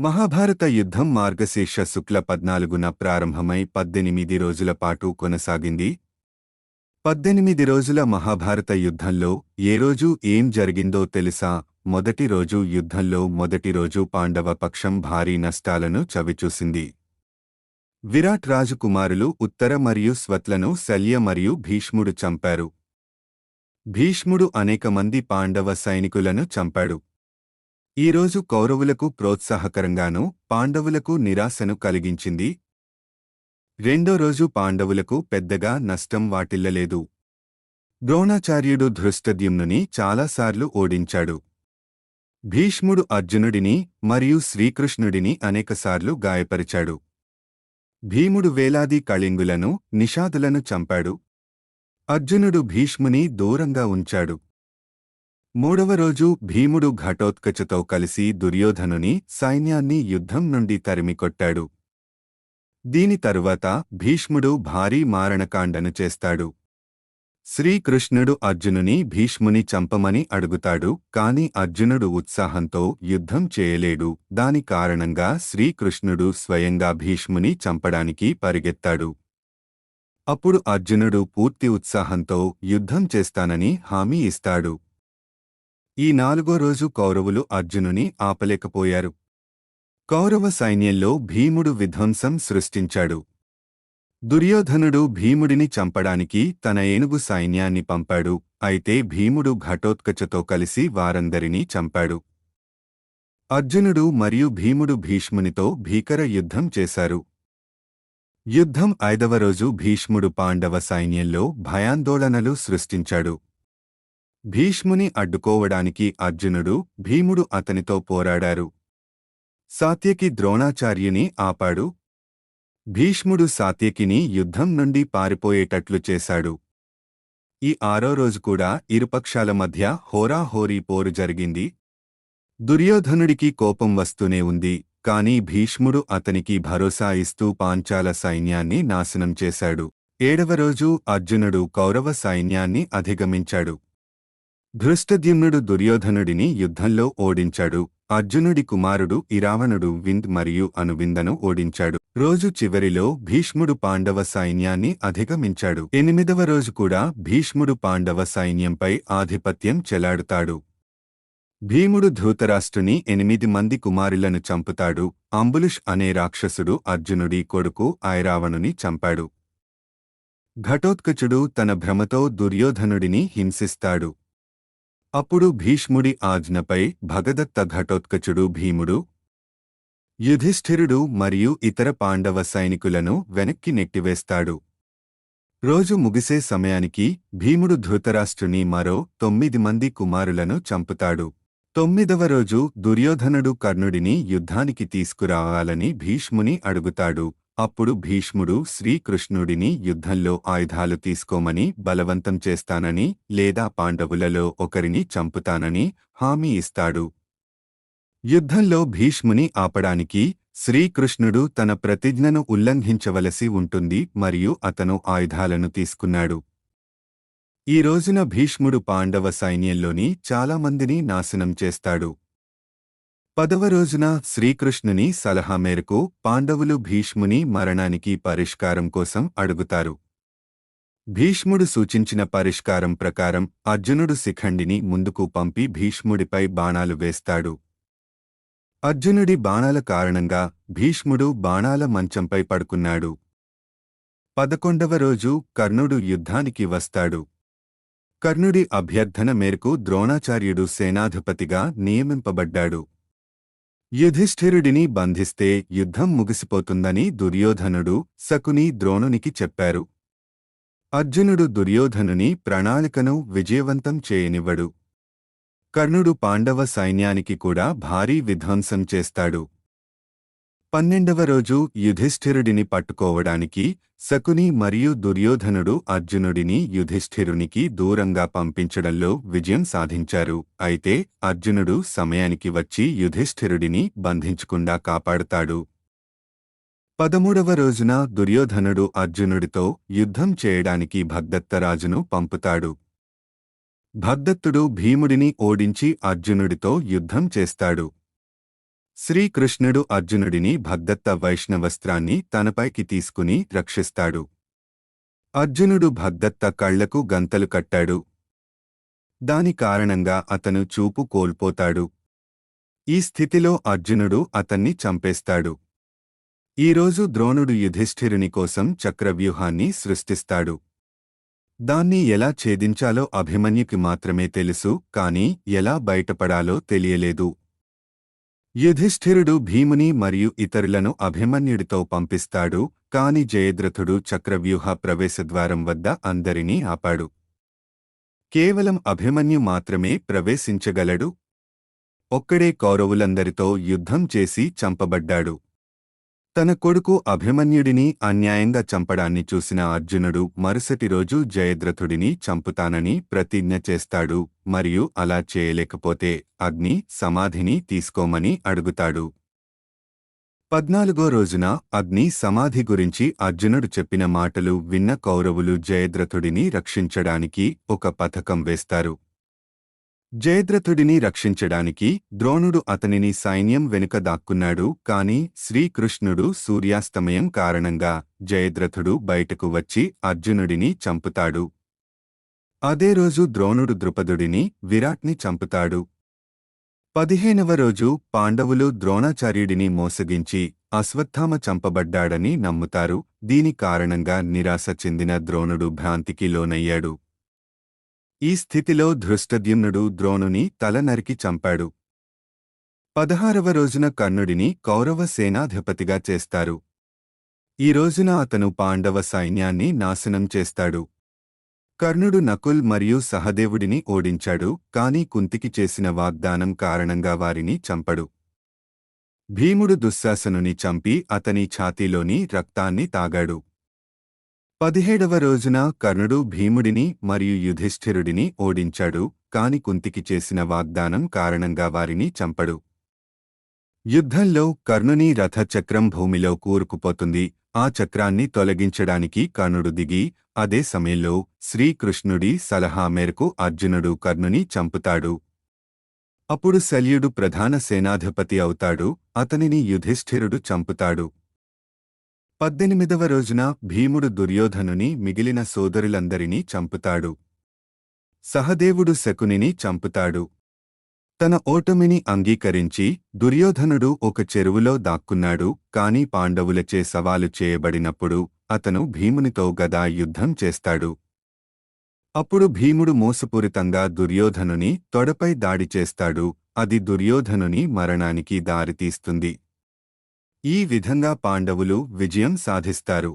మహాభారత యుద్ధం మార్గశీర్ష శుక్ల పద్నాలుగున ప్రారంభమై పద్దెనిమిది రోజుల పాటు కొనసాగింది. పద్దెనిమిది రోజుల మహాభారత యుద్ధంలో ఏ రోజు ఏం జరిగిందో తెలుసా? మొదటి రోజు యుద్ధంలో మొదటి రోజు పాండవ పక్షం భారీ నష్టాలను చవిచూసింది. విరాట్ రాజకుమారులు ఉత్తర మరియు స్వత్లను శల్య మరియు భీష్ముడు చంపారు. భీష్ముడు అనేక మంది పాండవ సైనికులను చంపాడు. ఈరోజు కౌరవులకు ప్రోత్సాహకరంగానూ పాండవులకు నిరాశను కలిగించింది. రెండో రోజు పాండవులకు పెద్దగా నష్టం వాటిల్లలేదు. ద్రోణాచార్యుడు ధృష్టద్యుమ్నుని చాలాసార్లు ఓడించాడు. భీష్ముడు అర్జునుడిని మరియు శ్రీకృష్ణుడిని అనేకసార్లు గాయపరిచాడు. భీముడు వేలాది కళింగులను నిషాదులను చంపాడు. అర్జునుడు భీష్ముని దూరంగా ఉంచాడు. మూడవ రోజు భీముడు ఘటోత్కచుతో కలిసి దుర్యోధనుని సైన్యాన్ని యుద్ధం నుండి తరిమికొట్టాడు దీని తరువాత భీష్ముడు భారీ మారణకాండను చేస్తాడు. శ్రీకృష్ణుడు అర్జునుని భీష్ముని చంపమని అడుగుతాడు కాని అర్జునుడు ఉత్సాహంతో యుద్ధం చేయలేడు. దాని కారణంగా శ్రీకృష్ణుడు స్వయంగా భీష్ముని చంపడానికి పరిగెత్తాడు. అప్పుడు అర్జునుడు పూర్తి ఉత్సాహంతో యుద్ధం చేస్తానని హామీ ఇస్తాడు. ఈ నాలుగో రోజు కౌరవులు అర్జునుని ఆపలేకపోయారు. కౌరవ సైన్యంలో భీముడు విధ్వంసం సృష్టించాడు. దుర్యోధనుడు భీముడిని చంపడానికి తన ఏనుగు సైన్యాన్ని పంపాడు అయితే భీముడు ఘటోత్కచతో కలిసి వారందరినీ చంపాడు. అర్జునుడు మరియు భీముడు భీష్మునితో భీకర యుద్ధం చేశారు. యుద్ధం ఐదవ రోజు భీష్ముడు పాండవ సైన్యంలో భయాందోళనలు సృష్టించాడు. భీష్ముని అడ్డుకోవడానికి అర్జునుడు భీముడు అతనితో పోరాడారు. సాత్యకి ద్రోణాచార్యుని ఆపాడు. భీష్ముడు సాత్యకిని యుద్ధం నుండి పారిపోయేటట్లు చేశాడు. ఈ ఆరో రోజు కూడా ఇరుపక్షాల మధ్య హోరాహోరీ పోరు జరిగింది. దుర్యోధనుడికి కోపం వస్తూనే ఉంది కాని భీష్ముడు అతనికి భరోసా ఇస్తూ పాంచాల సైన్యాన్ని నాశనం చేశాడు. ఏడవ రోజు అర్జునుడు కౌరవ సైన్యాన్ని అధిగమించాడు. ధృష్టద్యుమ్నుడు దుర్యోధనుడిని యుద్ధంలో ఓడించాడు. అర్జునుడి కుమారుడు ఇరావణుడు వింద్ మరియు అనువిందను ఓడించాడు. రోజు చివరిలో భీష్ముడు పాండవ సైన్యాన్ని అధిగమించాడు. ఎనిమిదవ రోజు కూడా భీష్ముడు పాండవ సైన్యంపై ఆధిపత్యం చెలాడుతాడు. భీముడు ధృతరాష్ట్రుని ఎనిమిది మంది కుమారులను చంపుతాడు. అంబులుష్ అనే రాక్షసుడు అర్జునుడి కొడుకు ఐరావణుని చంపాడు. ఘటోత్కచుడు తన భ్రమతో దుర్యోధనుడిని హింసిస్తాడు. అప్పుడు భీష్ముడి ఆజ్ఞపై భగదత్త ఘటోత్కచుడు భీముడు యుధిష్ఠిరుడు మరియు ఇతర పాండవ సైనికులను వెనక్కి నెట్టివేస్తాడు. రోజు ముగిసే సమయానికి భీముడు ధృతరాష్ట్రుని మరో తొమ్మిది మంది కుమారులను చంపుతాడు. తొమ్మిదవ రోజు దుర్యోధనుడు కర్ణుడిని యుద్ధానికి తీసుకురావాలని భీష్ముని అడుగుతాడు. అప్పుడు భీష్ముడు శ్రీకృష్ణుడిని యుద్ధంలో ఆయుధాలు తీసుకోమని బలవంతం చేస్తానని లేదా పాండవులలో ఒకరిని చంపుతానని హామీ ఇస్తాడు. యుద్ధంలో భీష్ముని ఆపడానికి శ్రీకృష్ణుడు తన ప్రతిజ్ఞను ఉల్లంఘించవలసి ఉంటుంది మరియు అతను ఆయుధాలను తీసుకున్నాడు. ఈ రోజున భీష్ముడు పాండవ సైన్యంలోని చాలామందిని నాశనం చేస్తాడు. పదవ రోజున శ్రీకృష్ణుని సలహా మేరకు పాండవులు భీష్ముని మరణానికి పరిష్కారం కోసం అడుగుతారు. భీష్ముడు సూచించిన పరిష్కారం ప్రకారం అర్జునుడు శిఖండిని ముందుకు పంపి భీష్ముడిపై బాణాలు వేస్తాడు. అర్జునుడి బాణాల కారణంగా భీష్ముడు బాణాల మంచంపై పడుకున్నాడు. పదకొండవ రోజు కర్ణుడు యుద్ధానికి వస్తాడు. కర్ణుడి అభ్యర్థన మేరకు ద్రోణాచార్యుడు సేనాధిపతిగా నియమింపబడ్డాడు. యుధిష్ఠిరుడిని బంధిస్తే యుద్ధం ముగిసిపోతుందని దుర్యోధనుడు శకుని ద్రోణునికి చెప్పారు. అర్జునుడు దుర్యోధనుని ప్రణాళికను విజయవంతం చేయనివ్వడు. కర్ణుడు పాండవ సైన్యానికి కూడా భారీ విధ్వంసం చేస్తాడు. పన్నెండవ రోజు యుధిష్ఠిరుడిని పట్టుకోవడానికి శకుని మరియు దుర్యోధనుడు అర్జునుడిని యుధిష్ఠిరునికి దూరంగా పంపించడంలో విజయం సాధించారు. అయితే అర్జునుడు సమయానికి వచ్చి యుధిష్ఠిరుడిని బంధించకుండా కాపాడుతాడు. పదమూడవ రోజున దుర్యోధనుడు అర్జునుడితో యుద్ధం చేయడానికి భగ్దత్తరాజును పంపుతాడు. భగ్దత్తుడు భీముడిని ఓడించి అర్జునుడితో యుద్ధం చేస్తాడు. శ్రీకృష్ణుడు అర్జునుడిని భగ్దత్త వైష్ణవస్త్రాన్ని తనపైకి తీసుకుని రక్షిస్తాడు. అర్జునుడు భగ్దత్త కళ్ళకు గంతలు కట్టాడు. దాని కారణంగా అతను చూపు కోల్పోతాడు. ఈ స్థితిలో అర్జునుడు అతన్ని చంపేస్తాడు. ఈరోజు ద్రోణుడు యుధిష్ఠిరుని కోసం చక్రవ్యూహాన్ని సృష్టిస్తాడు. దాన్ని ఎలా ఛేదించాలో అభిమన్యుకి మాత్రమే తెలుసు కాని ఎలా బయటపడాలో తెలియలేదు. యుధిష్ఠిరుడు భీముని మరియు ఇతరులను అభిమన్యుడితో పంపిస్తాడు కాని జయద్రథుడు చక్రవ్యూహ ప్రవేశద్వారం వద్ద అందరినీ ఆపాడు. కేవలం అభిమన్యు మాత్రమే ప్రవేశించగలడు. ఒక్కడే కౌరవులందరితో యుద్ధం చేసి చంపబడ్డాడు. తన కొడుకు అభిమన్యుడిని అన్యాయంగా చంపడాన్ని చూసిన అర్జునుడు మరుసటి రోజు జయద్రథుడిని చంపుతానని ప్రతిజ్ఞ చేస్తాడు మరియు అలా చేయలేకపోతే అగ్ని సమాధిని తీసుకోమని అడుగుతాడు. పద్నాలుగో రోజున అగ్ని సమాధి గురించి అర్జునుడు చెప్పిన మాటలు విన్న కౌరవులు జయద్రథుడిని రక్షించడానికి ఒక పథకం వేస్తారు. జయద్రథుడిని రక్షించడానికి ద్రోణుడు అతనిని సైన్యం వెనుక దాక్కున్నాడు కాని శ్రీకృష్ణుడు సూర్యాస్తమయం కారణంగా జయద్రథుడు బయటకు వచ్చి అర్జునుడిని చంపుతాడు. అదే రోజు ద్రోణుడు ద్రుపదుడిని విరాట్ని చంపుతాడు. పదిహేనవ రోజు పాండవులు ద్రోణాచార్యుడిని మోసగించి అశ్వత్థామ చంపబడ్డాడని నమ్ముతారు దీని కారణంగా నిరాశ చెందిన ద్రోణుడు భ్రాంతికి లోనయ్యాడు. ఈ స్థితిలో ధృష్టద్యుమ్నుడు ద్రోణుని తల నరికి చంపాడు. పదహారవ రోజున కర్ణుడిని కౌరవ సేనాధిపతిగా చేస్తారు. ఈ రోజున అతను పాండవ సైన్యాన్ని నాశనం చేస్తాడు. కర్ణుడు నకుల్ మరియు సహదేవుడిని ఓడించాడు కాని కుంతికి చేసిన వాగ్దానం కారణంగా వారిని చంపడు. భీముడు దుశ్శాసనుని చంపి అతని ఛాతీలోని రక్తాన్ని తాగాడు. పదిహేడవ రోజున కర్ణుడు భీముడిని మరియు యుధిష్ఠిరుడిని ఓడించాడు కాని కుంతికి చేసిన వాగ్దానం కారణంగా వారిని చంపడు. యుద్ధంలో కర్ణుని రథచక్రం భూమిలో కూరుకుపోతుంది. ఆ చక్రాన్ని తొలగించడానికి కర్ణుడు దిగి అదే సమయంలో శ్రీకృష్ణుడి సలహా మేరకు అర్జునుడు కర్ణుని చంపుతాడు. అప్పుడు శల్యుడు ప్రధాన సేనాధిపతి అవుతాడు అతనిని యుధిష్ఠిరుడు చంపుతాడు. పద్దెనిమిదవ రోజున భీముడు దుర్యోధనుని మిగిలిన సోదరులందరినీ చంపుతాడు. సహదేవుడు శకునిని చంపుతాడు. తన ఓటమిని అంగీకరించి దుర్యోధనుడు ఒక చెరువులో దాక్కున్నాడు కాని పాండవులచే సవాలు చేయబడినప్పుడు అతను భీమునితో గదా యుద్ధం చేస్తాడు. అప్పుడు భీముడు మోసపూరితంగా దుర్యోధనుని తొడపై దాడి చేస్తాడు అది దుర్యోధనుని మరణానికి దారితీస్తుంది. ఈ విధంగా పాండవులు విజయం సాధిస్తారు.